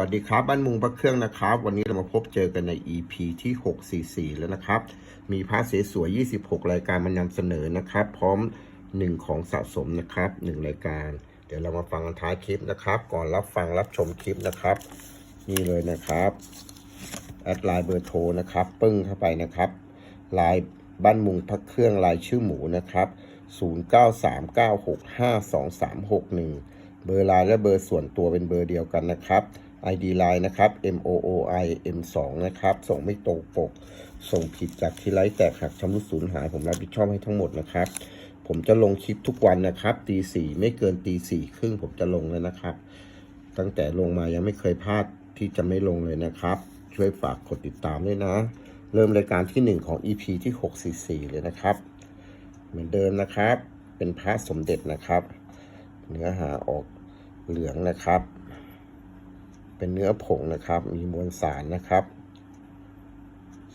วัสดีครับ บ้านมุงพระเครื่องนะครับ วันนี้เรามาพบเจอกันใน EP ที่ 644 แล้วนะครับ มีพระเสสวย26 รายการมานำเสนอนะครับ พร้อม 1 ของสะสมนะครับ 1 รายการ เดี๋ยวเรามาฟังกันท้ายคลิปนะครับ ก่อนรับฟังรับชมคลิปนะครับ นี่เลยนะครับ แอดไลน์เบอร์โทรนะครับ ปึ้งเข้าไปนะครับไลน์บ้านมุงพระเครื่องลายชื่อหมูนะครับ 0939652361 เบอร์ไลน์และเบอร์ส่วนตัวเป็นเบอร์เดียวกันนะครับ ID ไลน์นะครับ M O O I M 2 นะครับ ส่งไม่ตรงปก ส่งผิดจากที่ไลฟ์แตกหักชำรุดสูญหาย ผมรับผิดชอบให้ทั้งหมดนะครับ ผมจะลงคลิปทุกวันนะครับตีสี่ไม่เกินตีสี่ครึ่งผมจะลงแล้วนะครับ ตั้งแต่ลงมายังไม่เคยพลาดที่จะไม่ลงเลยนะครับ ช่วยฝากกดติดตามด้วยนะ เริ่มรายการที่ 1 ของ EP ที่ 644 เลยนะครับ เหมือนเดิมนะครับ เป็นพระสมเด็จนะครับ เนื้อหาออกเหลืองนะครับ เป็นเนื้อผงนะครับ มีมวลสารนะครับ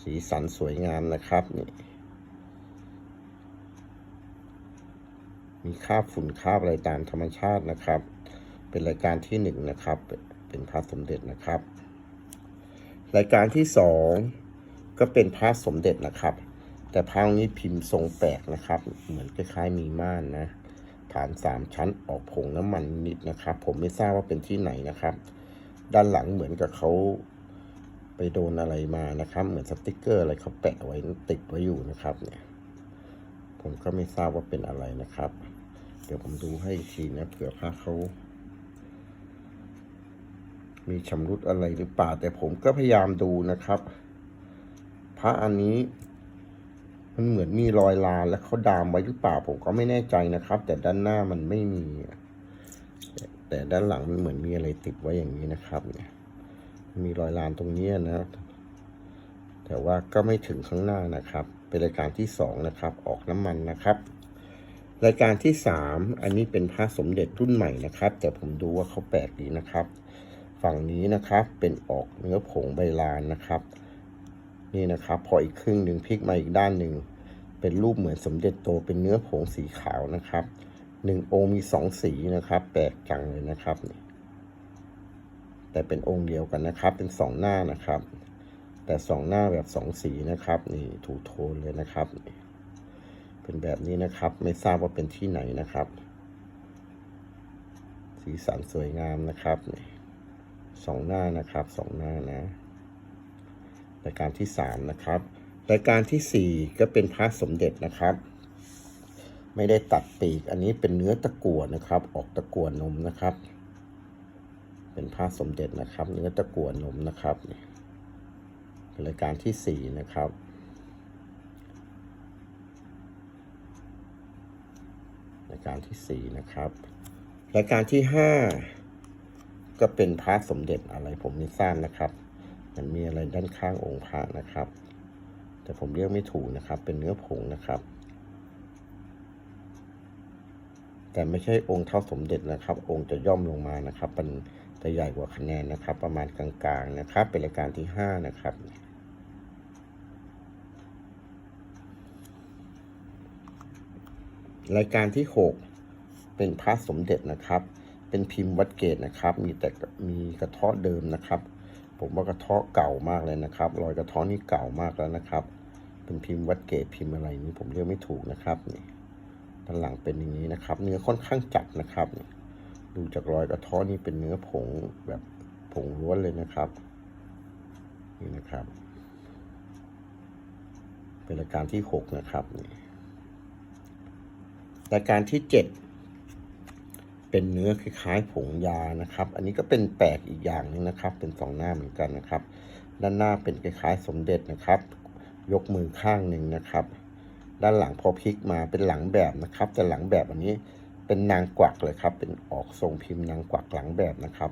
สีสันสวยงามนะครับนี่มีคราบฝุ่นคราบอะไรตามธรรมชาตินะครับ เป็นรายการที่หนึ่งนะครับ เป็นพระสมเด็จนะครับ รายการที่สองก็เป็นพระสมเด็จนะครับ แต่พระองค์นี้พิมพ์ทรงแปลกนะครับ เหมือนคล้ายๆมีม่านนะฐานสามชั้นออกผงน้ำมันนิดนะครับ ผมไม่ทราบว่าเป็นที่ไหนนะครับ ด้านหลังเหมือนกับเขาไปโดนอะไรมานะครับ เหมือนสติกเกอร์อะไรเขาแปะไว้ติดไว้อยู่นะครับ เนี่ย ผมก็ไม่ทราบว่าเป็นอะไรนะครับ เดี๋ยวผมดูให้อีกทีนะเผื่อพระเขามีชำรุดอะไรหรือเปล่าแต่ผมก็พยายามดูนะครับพระอันนี้ มันเหมือนมีรอยลานแล้วเขาดามไว้หรือเปล่า ผมก็ไม่แน่ใจนะครับ แต่ด้านหน้ามันไม่มี แต่ด้านหลังมันเหมือนมีอะไรติดไว้อย่างนี้นะครับ เนี่ย มีรอยลานตรงนี้นะ แต่ว่าก็ไม่ถึงข้างหน้านะครับ เป็นรายการที่สองนะครับ ออกน้ำมันนะครับ รายการที่สามอันนี้เป็นพระสมเด็จรุ่นใหม่นะครับ แต่ผมดูว่าเขาแปลกดีนะครับ ฝั่งนี้นะครับเป็นออกเนื้อผงใบลานนะครับ นี่นะครับ พออีกครึ่งหนึ่งพลิกมาอีกด้านหนึ่งเป็นรูปเหมือนสมเด็จโตเป็นเนื้อผงสีขาวนะครับ หนึ่งองค์มีสองสีนะครับ แปลกจังเลยนะครับนี่แต่เป็นองค์เดียวกันนะครับ เป็นสองหน้านะครับ แต่สองหน้าแบบสองสีนะครับ นี่ถูกโทนเลยนะครับ เป็นแบบนี้นะครับ ไม่ทราบว่าเป็นที่ไหนนะครับ สีสันสวยงามนะครับสองหน้านะครับสองหน้านะรายการที่สามนะครับรายการที่สี่ก็เป็นพระสมเด็จนะครับ ไม่ได้ตัดปีก อันนี้เป็นเนื้อตะกั่วนะครับ ออกตะกั่วนมนะครับ เป็นพระสมเด็จนะครับ เนื้อตะกั่วนมนะครับเป็นรายการที่สี่นะครับรายการที่สี่นะครับรายการที่ห้าก็เป็นพระสมเด็จอะไรผมไม่ทราบนะครับมันมีอะไรด้านข้างองค์พระนะครับ แต่ผมเรียกไม่ถูกนะครับ เป็นเนื้อผงนะครับ แต่ไม่ใช่องค์เท่าสมเด็จนะครับ องค์จะย่อมลงมานะครับมันจะใหญ่กว่าคะแนนนะครับ ประมาณกลางๆนะครับ เป็นรายการที่ห้านะครับรายการที่หกเป็นพระสมเด็จนะครับ เป็นพิมพ์วัดเกตนะครับ มีแต่มีกระเทาะเดิมนะครับ ผมว่ากระเทาะเก่ามากเลยนะครับ รอยกระเทาะนี่เก่ามากแล้วนะครับ เป็นพิมพ์วัดเกตพิมพ์อะไรนี้ผมเรียกไม่ถูกนะครับนี่ ด้านหลังเป็นอย่างนี้นะครับ เนื้อค่อนข้างจัดนะครับ ดูจากรอยกระเทาะนี่เป็นเนื้อผงแบบผงล้วนเลยนะครับนี่นะครับ เป็นรายการที่หกนะครับนี่รายการที่เจ็ดเป็นเนื้อคล้ายๆผงยานะครับ อันนี้ก็เป็นแปลกอีกอย่างหนึงนะครับ เป็นสองหน้าเหมือนกันนะครับ ด้านหน้าเป็นคล้ายๆสมเด็จนะครับ ยกมือข้างหนึ่งนะครับ ด้านหลังพอพลิกมาเป็นหลังแบบนะครับ แต่หลังแบบอันนี้เป็นนางกวักเลยครับ เป็นออกทรงพิมพ์นางกวักหลังแบบนะครับ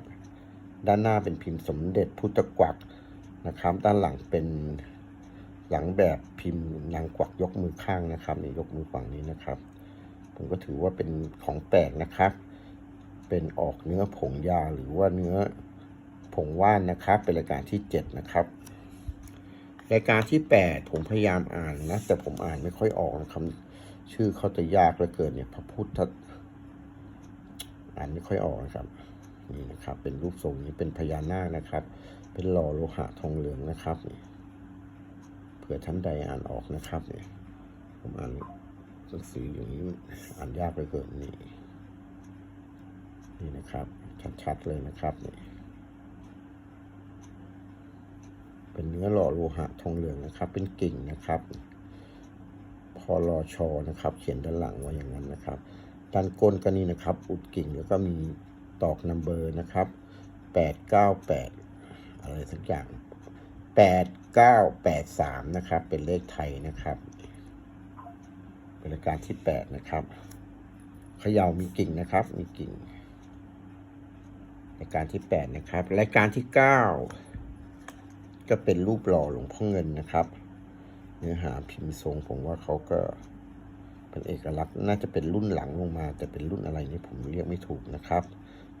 ด้านหน้าเป็นพิมพ์สมเด็จพุทธกวักนะครับ ด้านหลังเป็นหลังแบบพิมพ์นางกวักยกมือข้างนะครับนี่ยกมือฝั่งนี้นะครับ ผมก็ถือว่าเป็นของแปลกนะครับ เป็นออกเนื้อผงยาหรือว่าเนื้อผงว่านนะครับ เป็นรายการที่ 7 นะครับ รายการที่ 8 ผมพยายามอ่านนะ แต่ผมอ่านไม่ค่อยออกนะครับชื่อเขาจะยากเหลือเกินเนี่ย พระพุทธอ่านไม่ค่อยออกนะครับ นี่นะครับ เป็นรูปทรงนี้เป็นพญานาคนะครับ เป็นหล่อโลหะทองเหลืองนะครับนี่เผื่อท่านใดอ่านออกนะครับเนี่ยผมอ่านหนังสืออย่างนี้อ่านยากไปเกินนี่นี่นะครับ ชัดๆเลยนะครับนี่ เป็นเนื้อหล่อโลหะทองเหลืองนะครับ เป็นกิ่งนะครับ พอรอชอนะครับ เขียนด้านหลังไว้อย่างนั้นนะครับด้านก้นก็นี่นะครับ อุดกิ่งแล้วก็มีตอกนัมเบอร์นะครับแปดเก้าแปดอะไรสักอย่างแปดเก้าแปดสามนะครับ เป็นเลขไทยนะครับเป็นรายการที่แปดนะครับเขย่ามีกิ่งนะครับ มีกิ่งรายการที่แปดนะครับ รายการที่เก้า ก็เป็นรูปหล่อหลวงพ่อเงินนะครับ เนื้อหาพิมพ์ทรงผมว่าเขาก็เป็นเอกลักษณ์น่าจะเป็นรุ่นหลังลงมา แต่เป็นรุ่นอะไรนี่ผมเรียกไม่ถูกนะครับ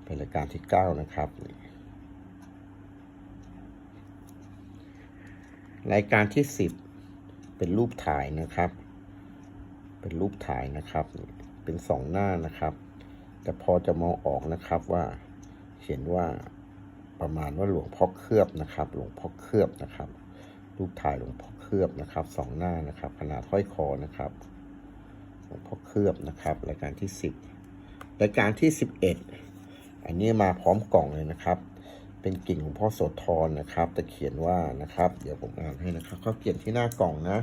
เป็นรายการที่เก้านะครับ รายการที่สิบเป็นรูปถ่ายนะครับ เป็นรูปถ่ายนะครับ เป็นสองหน้านะครับ แต่พอจะมองออกนะครับว่าเขียนว่า ประมาณว่าหลวงพ่อเคลือบนะครับ หลวงพ่อเคลือบนะครับ รูปถ่ายหลวงพ่อเคลือบนะครับสองหน้านะครับ ขนาดห้อยคอนะครับ หลวงพ่อเคลือบนะครับ รายการที่สิบรายการที่สิบเอ็ดอันนี้มาพร้อมกล่องเลยนะครับ เป็นกิ่งของพ่อโสธรนะครับแต่เขียนว่านะครับ เดี๋ยวผมอ่านให้นะครับเขาเขียนที่หน้ากล่องนะ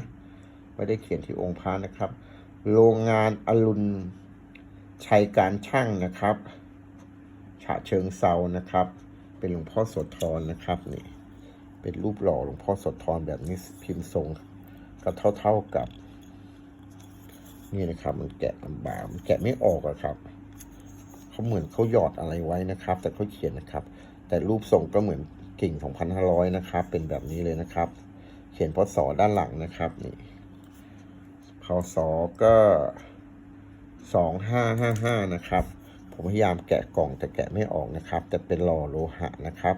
ไม่ได้เขียนที่องค์พระนะครับ โรงงานอรุณชัยการช่างนะครับฉะเชิงเซานะครับ เป็นหลวงพ่อโสธรนะครับนี่เป็นรูปหล่อหลวงพ่อโสธรแบบนี้พิมพ์ทรงก็เท่าๆกับ นี่นะครับ มันแกะลำบากมันแกะไม่ออกอะครับเขาเหมือนเขาหยอดอะไรไว้นะครับ แต่เขาเขียนนะครับ แต่รูปทรงก็เหมือนกิ่ง2,500นะครับ เป็นแบบนี้เลยนะครับ เขียนพศด้านหลังนะครับนี่พศก็2555นะครับ ผมพยายามแกะกล่องแต่แกะไม่ออกนะครับ แต่เป็นหล่อโลหะนะครับ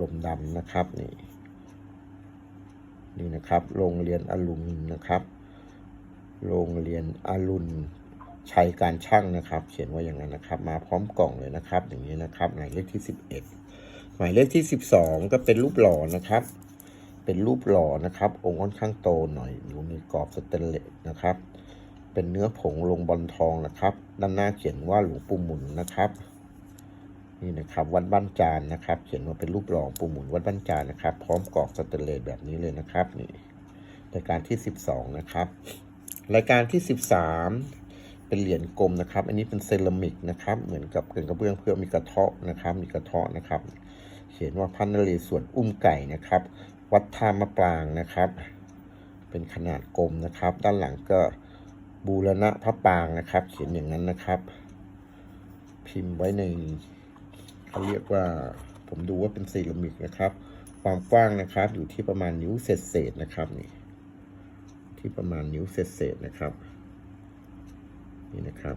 ลมดำนะครับนี่นี่นะครับ โรงเรียนอรุณนะครับ โรงเรียนอรุณชัยการช่างนะครับ เขียนว่าอย่างนั้นนะครับ มาพร้อมกล่องเลยนะครับ อย่างนี้นะครับ หมายเลขที่สิบเอ็ดหมายเลขที่สิบสองก็เป็นรูปหล่อนะครับ เป็นรูปหล่อนะครับ องค์ค่อนข้างโตหน่อยอยู่ในกรอบสเตนเลสนะครับ เป็นเนื้อผงลงบอลทองนะครับ ด้านหน้าเขียนว่าหลวงปู่หมุนนะครับ นี่นะครับวัดบ้านจานนะครับ เขียนว่าเป็นรูปหล่อปู่หมุนวัดบ้านจานนะครับ พร้อมกรอกสเตนเลสแบบนี้เลยนะครับนี่รายการที่ 12 นะครับ รายการที่ 13 เป็นเหรียญกลมนะครับ อันนี้เป็นเซรามิกนะครับ เหมือนกับเป็นกระเบื้องเพื่อมีกระเทาะนะครับ มีกระเทาะนะครับ เขียนว่าพันนเรศวรอุ้มไก่นะครับ วัดท่ามะปรางนะครับ เป็นขนาดกลมนะครับ ด้านหลังก็ บูรณะพระปรางนะครับ เขียนอย่างนั้นนะครับ พิมพ์ไว้ในเขาเรียกว่าผมดูว่าเป็นเซรามิกนะครับ ความกว้างนะครับ อยู่ที่ประมาณนิ้วเศษๆนะครับนี่ ที่ประมาณนิ้วเศษๆนะครับ นี่นะครับ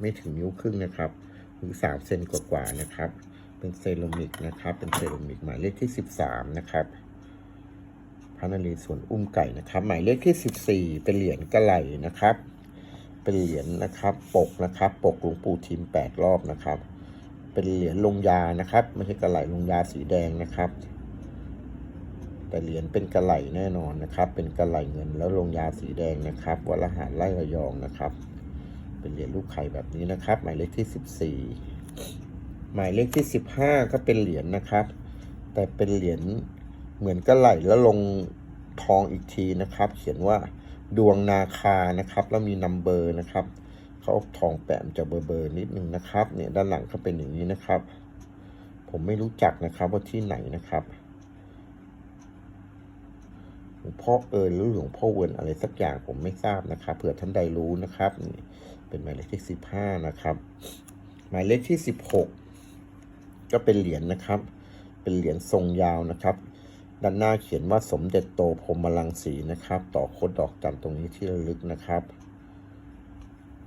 ไม่ถึงนิ้วครึ่งนะครับหรือสามเซนกว่าๆนะครับ เป็นเซรามิกนะครับ เป็นเซรามิกหมายเลขที่สิบสามนะครับ พระนเรศวรอุ้มไก่นะครับ หมายเลขที่สิบสี่เป็นเหรียญกระไหลนะครับ เป็นเหรียญนะครับ ปกนะครับ ปกหลวงปู่ทิมแปดรอบนะครับ เป็นเหรียญลงยานะครับ ไม่ใช่กระไหลลงยาสีแดงนะครับ แต่เหรียญเป็นกระไหลแน่นอนนะครับ เป็นกระไหลเงินแล้วลงยาสีแดงนะครับวัดละหารไล่ระยองนะครับ เป็นเหรียญลูกไข่แบบนี้นะครับ หมายเลขที่สิบสี่หมายเลขที่สิบห้าก็เป็นเหรียญนะครับ แต่เป็นเหรียญ เหมือนกระไหลแล้วลงทองอีกทีนะครับ เขียนว่าดวงนาคานะครับ แล้วมีนัมเบอร์นะครับเขาทองแปะมันจะเบอร์เบอร์นิดนึงนะครับ เนี่ยด้านหลังก็เป็นอย่างนี้นะครับ ผมไม่รู้จักนะครับว่าที่ไหนนะครับหลวงพ่อเอิญหรือหลวงพ่อเวิร์นอะไรสักอย่างผมไม่ทราบนะครับเผื่อท่านใดรู้นะครับ เป็นหมายเลขที่สิบห้านะครับ หมายเลขที่สิบหกก็เป็นเหรียญนะครับ เป็นเหรียญทรงยาวนะครับ ด้านหน้าเขียนว่าสมเด็จโตพรมลังสีนะครับ ต่อโคดดอกจันตรงนี้ที่ระลึกนะครับ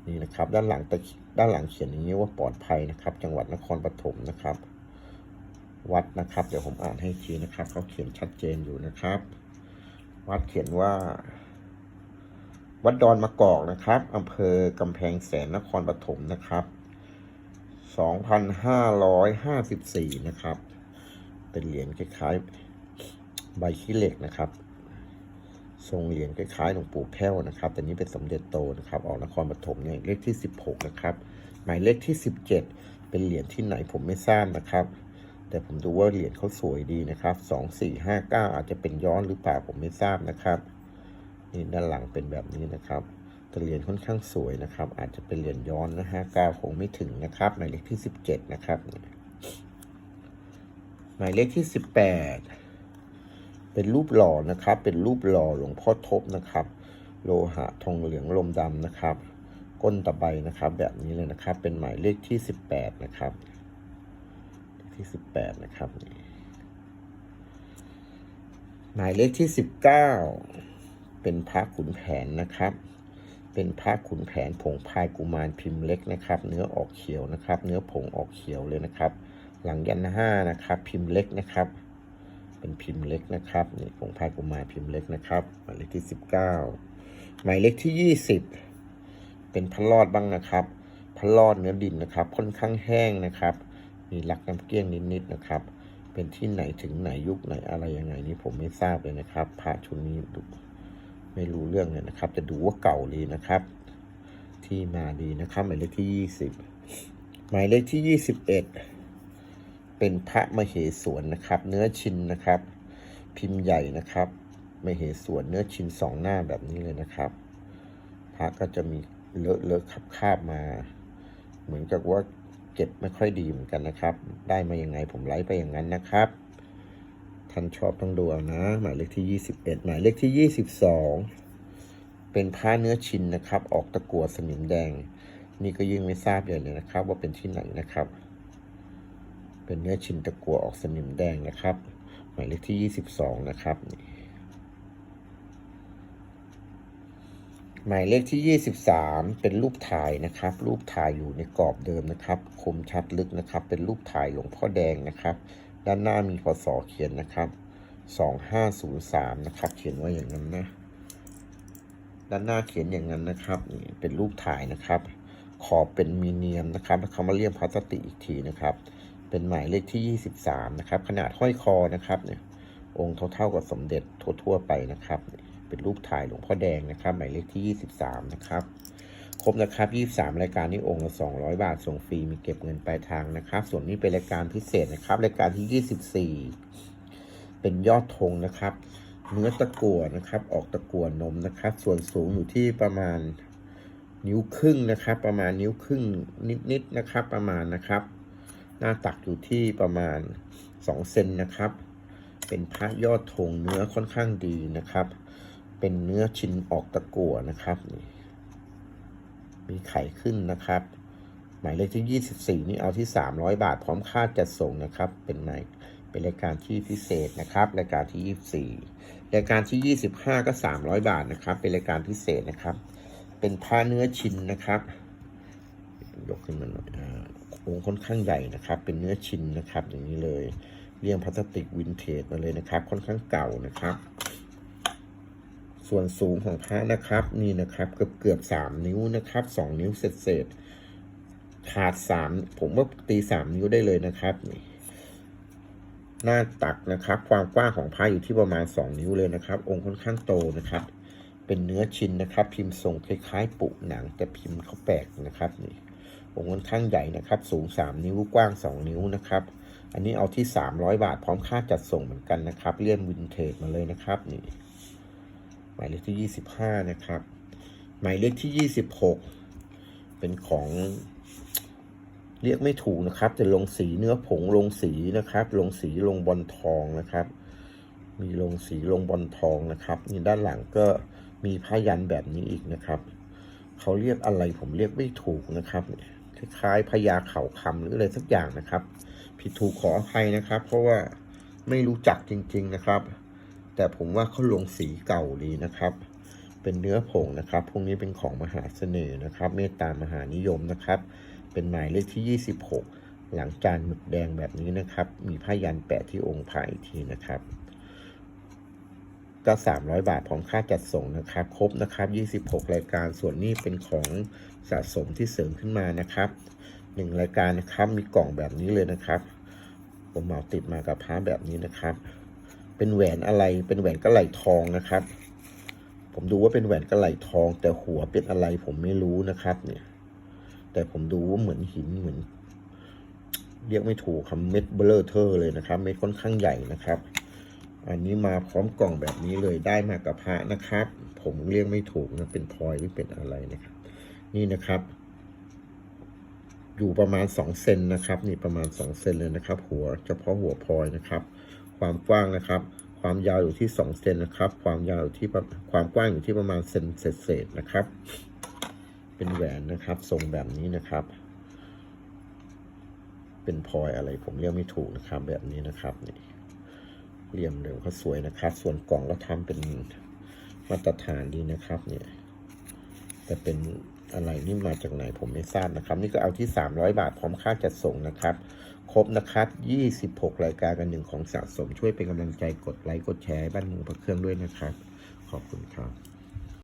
นี่นะครับ ด้านหลังตะด้านหลังเขียนอย่างนี้ว่าปลอดภัยนะครับ จังหวัดนครปฐมนะครับ วัดนะครับ เดี๋ยวผมอ่านให้ทีนะครับเขาเขียนชัดเจนอยู่นะครับ วัดเขียนว่า วัดดอนมะกอกนะครับอำเภอกำแพงแสนนครปฐมนะครับสองพันห้าร้อยห้าสิบสี่นะครับ เป็นเหรียญคล้ายๆ ใบขี้เหล็กนะครับ ทรงเหรียญคล้ายๆหลวงปู่แพ้วนะครับ แต่นี้เป็นสมเด็จโตนะครับ ออกนครปฐมเนี่ยเลขที่สิบหกนะครับ หมายเลขที่สิบเจ็ดเป็นเหรียญที่ไหนผมไม่ทราบนะครับ แต่ผมดูว่าเหรียญเขาสวยดีนะครับสองสี่ห้าเก้าอาจจะเป็นย้อนหรือเปล่าผมไม่ทราบนะครับ นี่ด้านหลังเป็นแบบนี้นะครับแต่เหรียญค่อนข้างสวยนะครับ อาจจะเป็นเหรียญย้อนนะฮะเก้าคงไม่ถึงนะครับหมายเลขที่สิบเจ็ดนะครับหมายเลขที่สิบแปด เป็นรูปหล่อนะครับ เป็นรูปหล่อหลวงพ่อทบนะครับ โลหะทองเหลืองลมดำนะครับ ก้นตะไบนะครับ แบบนี้เลยนะครับ เป็นหมายเลขที่สิบแปดนะครับที่สิบแปดนะครับ หมายเลขที่สิบเก้าเป็นพระขุนแผนนะครับ เป็นพระขุนแผนผงพายกุมารพิมพ์เล็กนะครับ เนื้อออกเขียวนะครับ เนื้อผงออกเขียวเลยนะครับ หลังยันห้านะครับ พิมพ์เล็กนะครับ เป็นพิมพ์เล็กนะครับนี่ผงพายกุมารพิมพ์เล็กนะครับหมายเลขที่สิบเก้าหมายเลขที่ยี่สิบเป็นพะรอดบ้างนะครับพะรอดเนื้อดินนะครับ ค่อนข้างแห้งนะครับ มีลักน้ำเกลี้ยงนิดๆนะครับ เป็นที่ไหนถึงไหนยุคไหนอะไรยังไงนี่ผมไม่ทราบเลยนะครับพระชุดนี้ดูไม่รู้เรื่องเลยนะครับแต่ดูว่าเก่าดีนะครับ ที่มาดีนะครับ หมายเลขที่ยี่สิบหมายเลขที่ยี่สิบ เป็นพระมเหสวนนะครับ เนื้อชินนะครับ พิมพ์ใหญ่นะครับมเหสวนเนื้อชินสองหน้าแบบนี้เลยนะครับ พระก็จะมีเลอะเลอะคาบคาบมา เหมือนกับว่าเก็บไม่ค่อยดีเหมือนกันนะครับ ได้มายังไงผมไลฟ์ไปอย่างนั้นนะครับท่านชอบต้องดูเอานะ หมายเลขที่ 21 หมายเลขที่ 22 เป็นผ้าเนื้อชินนะครับ ออกตะกัวสนิมแดง นี่ก็ยิ่งไม่ทราบเลยนะครับ ว่าเป็นที่ไหนนะครับ เป็นเนื้อชินตะกัวออกสนิมแดงนะครับ หมายเลขที่ 22 นะครับ หมายเลขที่ 23 เป็นรูปถ่ายนะครับ รูปถ่ายอยู่ในกรอบเดิมนะครับ คมชัดลึกนะครับ เป็นรูปถ่ายหลวงพ่อแดงนะครับ ด้านหน้ามีพศเขียนนะครับ 2503 นะครับ เขียนไว้อย่างนั้นนะ ด้านหน้าเขียนอย่างนั้นนะครับนี่เป็นรูปถ่ายนะครับขอบเป็นมีเนียมนะครับแล้วเขามาเลี่ยมพลาสติกอีกทีนะครับ เป็นหมายเลขที่ 23 นะครับ ขนาดห้อยคอนะครับเนี่ยองค์เท่าๆกับสมเด็จทั่วๆไปนะครับ เป็นรูปถ่ายหลวงพ่อแดงนะครับ หมายเลขที่ 23 นะครับครบนะครับ 23 รายการนี้องค์ละ200 บาท ส่งฟรี มีเก็บเงินปลายทางนะครับ ส่วนนี้เป็นรายการพิเศษนะครับ รายการที่ 24 เป็นยอดธงนะครับ เนื้อตะกั่วนะครับ ออกตะกั่วนมนะครับ ส่วนสูงอยู่ที่ประมาณนิ้วครึ่งนะครับ ประมาณนิ้วครึ่งนิดๆนะครับ ประมาณนะครับ หน้าตักอยู่ที่ประมาณ 2 เซนนะครับ เป็นพระยอดธงเนื้อค่อนข้างดีนะครับ เป็นเนื้อชิ้นออกตะกั่วนะครับ มีไข่ขึ้นนะครับ หมายเลขที่ 24 นี่เอาที่ 300 บาทพร้อมค่าจัดส่งนะครับ เป็นหมายเป็นรายการที่พิเศษนะครับ รายการที่ 24 รายการที่ 25 ก็ 300 บาทนะครับ เป็นรายการพิเศษนะครับ เป็นผ้าเนื้อชิ้นนะครับ ยกขึ้นมาหน่อย งค์ค่อนข้างใหญ่นะครับ เป็นเนื้อชิ้นนะครับอย่างนี้เลยเรียงพลาสติกวินเทจมาเลยนะครับ ค่อนข้างเก่านะครับ ส่วนสูงของพระนะครับ นี่นะครับเกือบเกือบสามนิ้วนะครับสองนิ้วเศษเศษขาดสามผมว่าตีสามนิ้วได้เลยนะครับนี่หน้าตักนะครับ ความกว้างของพระอยู่ที่ประมาณสองนิ้วเลยนะครับ องค์ค่อนข้างโตนะครับ เป็นเนื้อชิ้นนะครับ พิมพ์ทรงคล้ายๆ ปุหนังแต่พิมพ์เขาแปลกนะครับนี่ องค์ค่อนข้างใหญ่นะครับ สูงสามนิ้วกว้างสองนิ้วนะครับ อันนี้เอาที่สามร้อยบาทพร้อมค่าจัดส่งเหมือนกันนะครับเลี่ยมวินเทจมาเลยนะครับนี่หมายเลขที่ 25 นะครับ หมายเลขที่ 26 เป็นของ เรียกไม่ถูกนะครับแต่ลงสีเนื้อผงลงสีนะครับ ลงสีลงบอลทองนะครับ มีลงสีลงบอลทองนะครับนี่ด้านหลังก็มีผ้ายันแบบนี้อีกนะครับเขาเรียกอะไรผมเรียกไม่ถูกนะครับ คล้ายๆพญาเข่าคำหรืออะไรสักอย่างนะครับ ผิดถูกขออภัยนะครับ เพราะว่าไม่รู้จักจริง ๆนะครับ แต่ผมว่าเขาลงสีเก่าดีนะครับ เป็นเนื้อผงนะครับ พวกนี้เป็นของมหาเสน่ห์นะครับ เมตตามหานิยมนะครับ เป็นหมายเลขที่ 26 หลังจานหมึกแดงแบบนี้นะครับ มีผ้ายันแปะที่องค์พระอีกทีนะครับก็300 บาทพร้อมค่าจัดส่งนะครับ ครบนะครับ 26 รายการส่วนนี้เป็นของ สะสมที่เสริมขึ้นมานะครับหนึ่งรายการนะครับมีกล่องแบบนี้เลยนะครับ ผมเหมาติดมากับพระแบบนี้นะครับ เป็นแหวนอะไรเป็นแหวนกระไหลทองนะครับ ผมดูว่าเป็นแหวนกระไหลทอง แต่หัวเป็นอะไรผมไม่รู้นะครับ เนี่ย แต่ผมดูว่าเหมือนหินเหมือน เรียกไม่ถูกคำเม็ดเบลอเทอร์เลยนะครับ เม็ดค่อนข้างใหญ่นะครับ อันนี้มาพร้อมกล่องแบบนี้เลยได้มากับพระนะครับ ผมเรียกไม่ถูกนะเป็นพลอยหรือเป็นอะไรนะครับ นี่นะครับ อยู่ประมาณ2เซนนะครับ นี่ประมาณ2เซนเลยนะครับ หัวเฉพาะหัวพลอยนะครับ ความกว้างนะครับ ความยาวอยู่ที่2เซนนะครับ ความยาวอยู่ที่ความกว้างอยู่ที่ประมาณเซนเศษนะครับ เป็นแหวนนะครับ ทรงแบบนี้นะครับ เป็นพลอยอะไรผมเรียกไม่ถูกนะครับ แบบนี้นะครับนี่เหลี่ยมเดิมเขาสวยนะครับ ส่วนกล่องก็ทำเป็นมาตรฐานดีนะครับเนี่ยแต่เป็น อะไรนี่มาจากไหนผมไม่ทราบนะครับ นี่ก็เอาที่ 300 บาทพร้อมค่าจัดส่งนะครับ ครบนะครับ 26 รายการกันหนึ่งของสะสมช่วยเป็นกำลังใจกดไลค์กดแชร์บ้านมืองพระเครื่องด้วยนะครับ ขอบคุณครับ